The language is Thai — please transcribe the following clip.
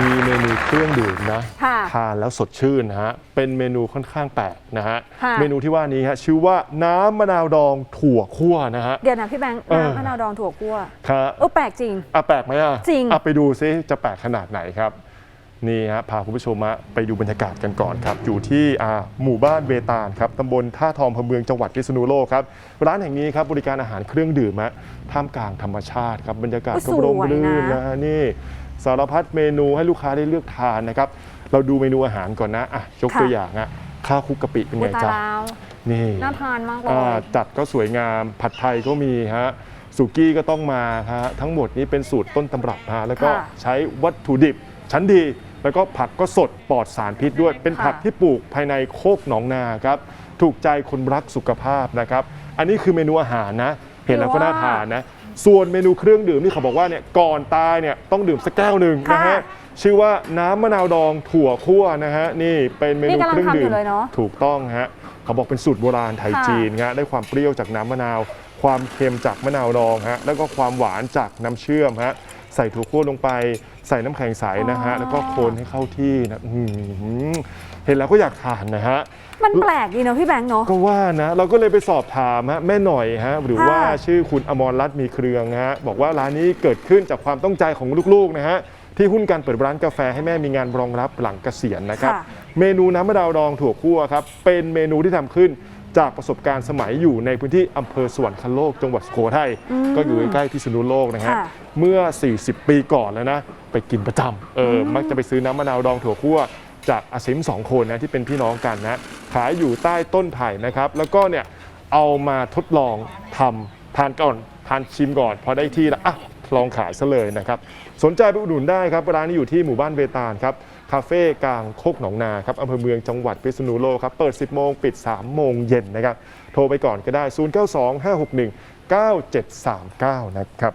มีเมนูเครื่องดื่มนะค่ะทานแล้วสดชื่นนะฮะเป็นเมนูค่อนข้างแปลกนะฮะค่ะ เมนูที่ว่านี้ฮะชื่อว่าน้ำมะนาวดองถั่วคั่วนะฮะ เดี๋ยวนะพี่แบงค์เออ น้ำมะนาวดองถั่วคั่วครับเออแปลกจริง อะแปลกไหมอะจริง อะไปดูซิจะแปลกขนาดไหนครับ นี่ฮะพาคุณผู้ชมมาไปดูบรรยากาศกันก่อนครับ อยู่ที่อ่าหมู่บ้านเบตาลครับตำบลท่าทองอำเภอเมืองจังหวัดพิษณุโลกครับร้านแห่งนี้ครับบริการอาหารเครื่องดื่มฮะท่ามกลางธรรมชาติครับบรรยากาศอุ๊ยก็ร่มสวยนะรื่นนะฮะนี่ สารพัดเมนูให้ลูกค้าได้เลือกทานนะครับ เราดูเมนูอาหารก่อนนะอะยกตัวอย่างอะข้าวคลุกกะปิเป็นอุไงยตายจ๊ะแล้วนี่น่าทานมากเลยอ่าจัดก็สวยงามผัดไทยก็มีฮะสุกี้ก็ต้องมาฮะทั้งหมดนี้เป็นสูตรต้นตำรับฮะแล้วก็ค่ะใช้วัตถุดิบชั้นดี แล้วก็ผักก็สดปลอดสารพิษด้วย เป็นผักค่ะที่ปลูกภายในโคกหนองนาครับถูกใจคนรักสุขภาพนะครับ อันนี้คือเมนูอาหารนะ เห็นแล้วก็น่าทานนะ ส่วนเมนูเครื่องดื่มที่เขาบอกว่าเนี่ยก่อนตายเนี่ยต้องดื่มสักแก้วหนึ่งนะฮะค่ะชื่อว่าน้ำมะนาวดองถั่วคั่วนะฮะนี่เป็นเมนูนี่กำลังเครื่องทำอยู่ดื่มเลยเนอะถูกต้องฮะเขาบอกเป็นสูตรโบราณไทยค่ะจีนฮะได้ความเปรี้ยวจากน้ำมะนาว ความเค็มจากมะนาวดองฮะแล้วก็ความหวานจากน้ำเชื่อมฮะใส่ถั่วคั่วลงไป ใส่น้ำแข็งใสนะฮะแล้วก็คนให้เข้าที่นะอื้อหือ เห็นแล้วก็อยากทานนะฮะ มันแปลกดีเนาะพี่แบงค์เนาะ ก็ว่านะ เราก็เลยไปสอบถามฮะแม่หน่อยฮะหรือค่ะว่าชื่อคุณอมรรัตน์มีเครืองฮะบอกว่าร้านนี้เกิดขึ้นจากความต้องใจของลูกๆนะฮะที่หุ้นการเปิดร้านกาแฟให้แม่มีงานรองรับหลังเกษียณนะครับ ค่ะ เมนูน้ำมะนาวดองถั่วคั่วครับเป็นเมนูที่ทำขึ้นจากประสบการณ์สมัยอยู่ในพื้นที่อำเภอสวรรคโลกจังหวัดสุโขทัยอืมก็อยู่ใกล้ๆพิษณุโลกนะฮะ ค่ะ เมื่อ 40 ปีก่อนแล้วนะ ไปกินประจำเอออมักจะไปซื้อน้ำมะนาวดองถั่วคั่ว จากอาซิมสองคนนะที่เป็นพี่น้องกันนะขายอยู่ใต้ต้นไผ่นะครับ แล้วก็เนี่ยเอามาทดลองทำทานก่อนทานชิมก่อน พอได้ที่แล้วอะลองขายซะเลยนะครับ สนใจไปอุดหนุนได้ครับ ร้านนี้อยู่ที่หมู่บ้านเวตาลครับ คาเฟ่กลางโคกหนองนาครับอำเภอเมืองจังหวัดพิษณุโลกครับ เปิด 10 โมง ปิด 3 โมงเย็นนะครับ โทรไปก่อนก็ได้ 0925619739 นะครับ